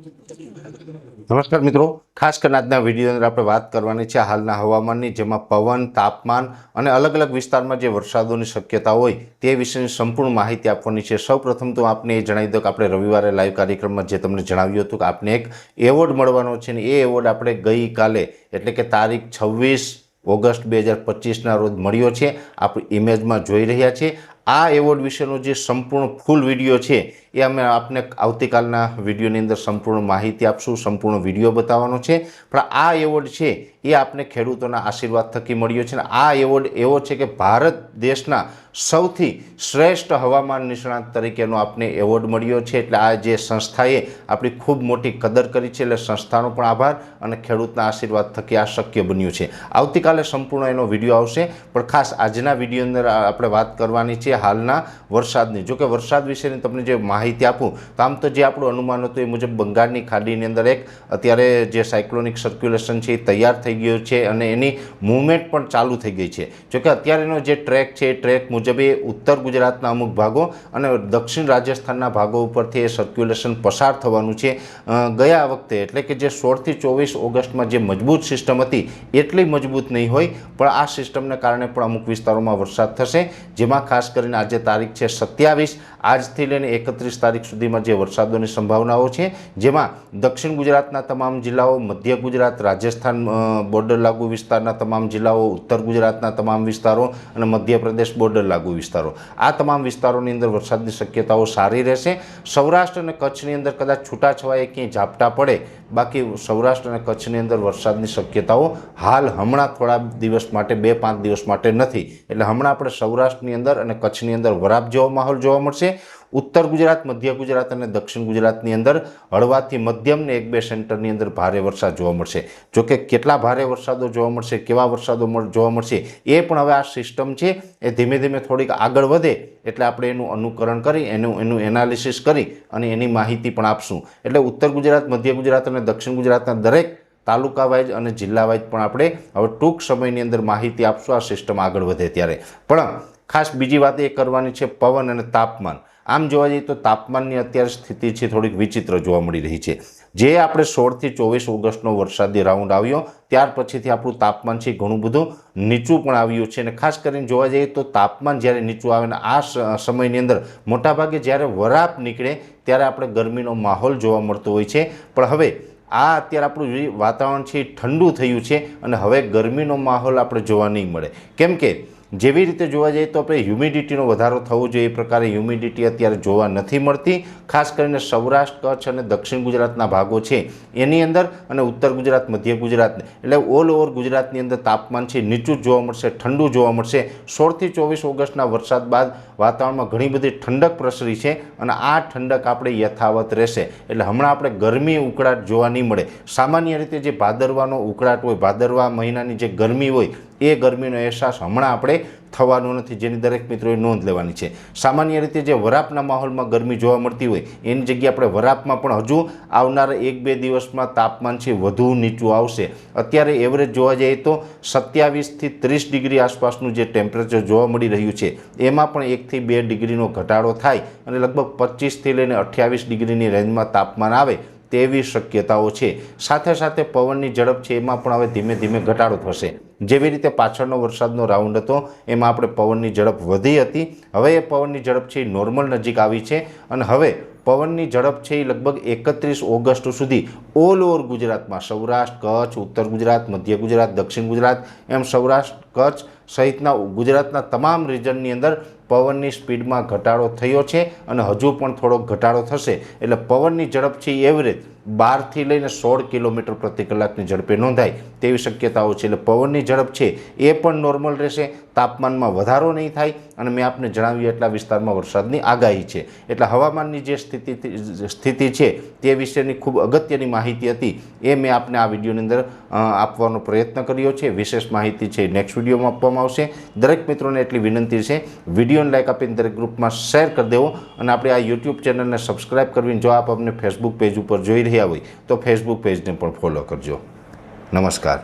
નમસ્કાર મિત્રો. ખાસ કરીને આજના વીડિયો અંદર આપણે વાત કરવાની છે હાલના હવામાનની, જેમાં પવન, તાપમાન અને અલગ અલગ વિસ્તારમાં જે વરસાદોની શક્યતા હોય તે વિશેની સંપૂર્ણ માહિતી આપવાની છે. સૌપ્રથમ તો આપને એ જણાવી દો કે આપણે રવિવારે લાઈવ કાર્યક્રમમાં જે તમને જણાવ્યું હતું કે આપને એક એવોર્ડ મળવાનો છે ને એ એવોર્ડ આપણે ગઈકાલે, એટલે કે તારીખ છવ્વીસ ઓગસ્ટ બે હજાર પચીસના રોજ મળ્યો છે. આપણે ઇમેજમાં જોઈ રહ્યા છીએ. આ એવોર્ડ વિશેનો જે સંપૂર્ણ ફૂલ વીડિયો છે, એ અમે આપને આવતીકાલના વિડીયોની અંદર સંપૂર્ણ માહિતી આપશું, સંપૂર્ણ વીડિયો બતાવવાનો છે. પણ આ એવોર્ડ છે એ આપને ખેડૂતોના આશીર્વાદ થકી મળ્યો છે. અને આ એવોર્ડ એવો છે કે ભારત દેશના સૌથી શ્રેષ્ઠ હવામાન નિષ્ણાત તરીકેનો આપને એવોર્ડ મળ્યો છે. એટલે આ જે સંસ્થાએ આપણી ખૂબ મોટી કદર કરી છે, એટલે સંસ્થાનો પણ આભાર અને ખેડૂતના આશીર્વાદ થકી આ શક્ય બન્યું છે. આવતીકાલે સંપૂર્ણ એનો વીડિયો આવશે. પણ ખાસ આજના વીડિયો અંદર આપણે વાત કરવાની છે હાલના વરસાદની. જો કે વરસાદ વિશેની તમને જે માહિતી આપું, તો આમ તો જે આપણું અનુમાન હતું એ મુજબ બંગાળની ખાડીની અંદર એક અત્યારે જે સાયક્લોનિક સર્ક્યુલેશન છે એ તૈયાર થઈ ગયો છે અને એની મૂવમેન્ટ પણ ચાલુ થઈ ગઈ છે. જોકે અત્યારેનો જે ટ્રેક છે, એ ટ્રેક મુજબ એ ઉત્તર ગુજરાતના અમુક ભાગો અને દક્ષિણ રાજસ્થાનના ભાગો ઉપરથી એ સર્ક્યુલેશન પસાર થવાનું છે. ગયા વખતે એટલે કે જે સોળથી ચોવીસ ઓગસ્ટમાં જે મજબૂત સિસ્ટમ હતી, એટલી મજબૂત નહીં હોય, પણ આ સિસ્ટમને કારણે પણ અમુક વિસ્તારોમાં વરસાદ થશે. જેમાં ખાસ કરીને આજે તારીખ છે સત્યાવીસ, આજથી લઈને એકત્રીસ તારીખ સુધીમાં જે વરસાદોની સંભાવનાઓ છે, જેમાં દક્ષિણ ગુજરાતના તમામ જિલ્લાઓ, મધ્ય ગુજરાત, રાજસ્થાન બોર્ડર લાગુ વિસ્તારના તમામ જિલ્લાઓ, ઉત્તર ગુજરાતના તમામ વિસ્તારો અને મધ્યપ્રદેશ બોર્ડર લાગુ વિસ્તારો. આ તમામ વિસ્તારોની અંદર વરસાદની શક્યતાઓ સારી રહેશે. સૌરાષ્ટ્ર અને કચ્છની અંદર કદાચ છૂટાછવાયે ક્યાંય ઝાપટા પડે, બાકી સૌરાષ્ટ્ર અને કચ્છની અંદર વરસાદની શક્યતાઓ હાલ હમણાં થોડા દિવસ માટે, બે પાંચ દિવસ માટે નથી. એટલે હમણાં આપણે સૌરાષ્ટ્રની અંદર અને કચ્છની અંદર વરાપ જેવો માહોલ જોવા મળશે. ઉત્તર ગુજરાત, મધ્ય ગુજરાત અને દક્ષિણ ગુજરાતની અંદર હળવાથી મધ્યમને એક બે સેન્ટરની અંદર ભારે વરસાદ જોવા મળશે. જોકે કેટલા ભારે વરસાદો જોવા મળશે, કેવા વરસાદો જોવા મળશે એ પણ હવે આ સિસ્ટમ છે એ ધીમે ધીમે થોડીક આગળ વધે એટલે આપણે એનું અનુકરણ કરી, એનું એનું એનાલિસિસ કરી અને એની માહિતી પણ આપશું. એટલે ઉત્તર ગુજરાત, મધ્ય ગુજરાત અને દક્ષિણ ગુજરાતના દરેક તાલુકા વાઇઝ અને જિલ્લા વાઇઝ પણ આપણે હવે ટૂંક સમયની અંદર માહિતી આપશું, આ સિસ્ટમ આગળ વધે ત્યારે. પણ ખાસ બીજી વાત એ કરવાની છે પવન અને તાપમાન. આમ જોવા જઈએ તો તાપમાનની અત્યારે સ્થિતિ છે થોડીક વિચિત્ર જોવા મળી રહી છે. જે આપણે સોળથી ચોવીસ ઓગસ્ટનો વરસાદી રાઉન્ડ આવ્યો, ત્યાર પછીથી આપણું તાપમાન છે ઘણું બધું નીચું પણ આવ્યું છે અને ખાસ કરીને જોવા જઈએ તો તાપમાન જ્યારે નીચું આવે ને આ સમયની અંદર મોટાભાગે જ્યારે વરાપ નીકળે ત્યારે આપણે ગરમીનો માહોલ જોવા મળતો હોય છે. પણ હવે આ અત્યારે આપણું વાતાવરણ છે ઠંડુ થયું છે અને હવે ગરમીનો માહોલ આપણે જોવા નહીં મળે. કેમ કે જેવી રીતે જોવા જઈએ તો આપણે હ્યુમિડિટીનો વધારો થવો જોઈએ. એ પ્રકારે હ્યુમિડિટી અત્યારે જોવા નથી મળતી. ખાસ કરીને સૌરાષ્ટ્ર, કચ્છ અને દક્ષિણ ગુજરાતના ભાગો છે. એની અંદર અને ઉત્તર ગુજરાત, મધ્ય ગુજરાત એટલે ઓલ ઓવર ગુજરાતની અંદર તાપમાન છે. નીચું જોવા મળશે, ઠંડુ જોવા મળશે. સોળથી ચોવીસ ઓગસ્ટના વરસાદ બાદ વાતાવરણમાં ઘણી બધી ઠંડક પ્રસરી છે અને આ ઠંડક આપણે યથાવત રહેશે. એટલે હમણાં આપણે ગરમી ઉકળાટ જોવા નહીં મળે. સામાન્ય રીતે જે ભાદરવાનો ઉકળાટ હોય, ભાદરવા મહિનાની જે ગરમી હોય એ ગરમીનો અહેસાસ હમણાં આપણે થવાનો નથી, જેની દરેક મિત્રોએ નોંધ લેવાની છે. સામાન્ય રીતે જે વરાપના માહોલમાં ગરમી જોવા મળતી હોય, એની જગ્યાએ આપણે વરાપમાં પણ હજુ આવનારા એક બે દિવસમાં તાપમાન છે વધુ નીચું આવશે. અત્યારે એવરેજ જોવા જઈએ તો સત્યાવીસથી ત્રીસ ડિગ્રી આસપાસનું જે ટેમ્પરેચર જોવા મળી રહ્યું છે, એમાં પણ એકથી બે ડિગ્રીનો ઘટાડો થાય અને લગભગ પચીસથી લઈને અઠ્યાવીસ ડિગ્રીની રેન્જમાં તાપમાન આવે તેવી શક્યતાઓ છે. સાથે સાથે પવનની ઝડપ છે, એમાં પણ હવે ધીમે ધીમે ઘટાડો થશે. જેવી રીતે પાછળનો વરસાદનો રાઉન્ડ હતો, એમાં આપણે પવનની ઝડપ વધી હતી. હવે એ પવનની ઝડપ છે નોર્મલ નજીક આવી છે અને હવે પવનની ઝડપ છે એ લગભગ એકત્રીસ ઓગસ્ટ સુધી ઓલ ઓવર ગુજરાતમાં. સૌરાષ્ટ્ર, કચ્છ, ઉત્તર ગુજરાત, મધ્ય ગુજરાત, દક્ષિણ ગુજરાત એમ સૌરાષ્ટ્ર, કચ્છ સહિતના ગુજરાતના તમામ રિજનની અંદર પવનની સ્પીડમાં ઘટાડો થયો છે અને હજુ પણ થોડોક ઘટાડો થશે. એટલે પવનની ઝડપ છે એવરેજ બારથી લઈને સોળ કિલોમીટર પ્રતિ કલાકની ઝડપે નોંધાય. તેવી શક્યતાઓ છે. એટલે પવનની ઝડપ છે એ પણ નોર્મલ રહેશે. તાપમાનમાં વધારો નહીં થાય અને મેં આપને જણાવ્યું એટલા વિસ્તારમાં વરસાદની આગાહી છે. એટલે હવામાનની જે સ્થિતિ સ્થિતિ છે તે વિશેની ખૂબ અગત્યની માહિતી હતી એ મેં આપને આ વિડીયોની અંદર આપવાનો પ્રયત્ન કર્યો છે. વિશેષ માહિતી છે નેક્સ્ટ વિડીયોમાં આપવામાં આવશે. દરેક મિત્રોને એટલી વિનંતી છે, વિડીયોને લાઇક આપીને દરેક ગ્રુપમાં શેર કરી દેવો અને આપણે આ યુટ્યુબ ચેનલને સબસ્ક્રાઇબ કરવી જો આપ અમને ફેસબુક પેજ ઉપર જોઈ રહ્યા હોય તો ફેસબુક પેજને પણ ફોલો કરજો. નમસ્કાર